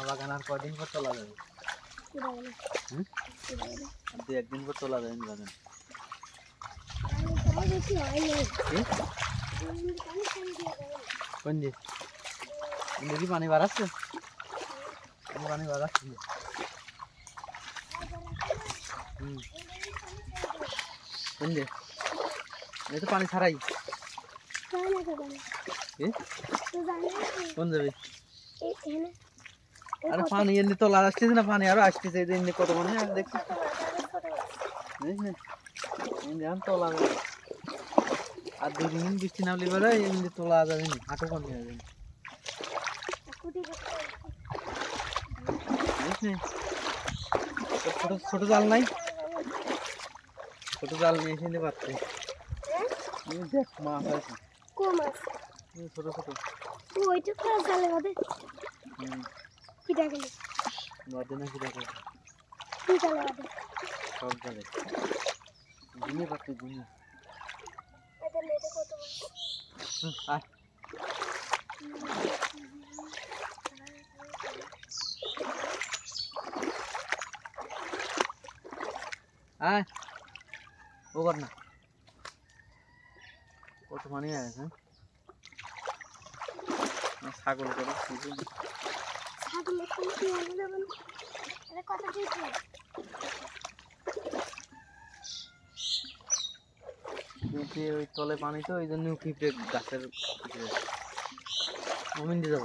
বাগান আর কদিন পর তোলা যাবে? দু একদিন পর তোলা যাবে বাগান কোন যে দেখি পানি বাড়াচ্ছে? পানি বাড়াচ্ছি। হুম। কোন যে এই তো পানি ছাড়াই। কোন যাবে আরে পানি এমনি তোলা আসতেছে না পানি আরও আসতেছে এমনি কত পানি আর তো? এমনি এখন তোলা যাবে আর দুই দিন বৃষ্টি নামলে এবারে এমনি তোলা যাবে না হাঁটু পানি হয়ে যাবে। ছোট ছোট জাল নাই? ছোট জাল নিয়ে এসে পারছে দেখ মাছ আছে। ছোট ছোট। হুম। বাদে নাকি দেখো? সব জালে ঘুমিয়ে পারছে ঘুমিয়ে। হুম, আয়। আয়। ও কর না। কত পানি আছে হ্যাঁ? ছাগল করে ওই তলে পানি তো ওই জন্য পিঁপড়ে গাছের অমিন দিয়ে যাব।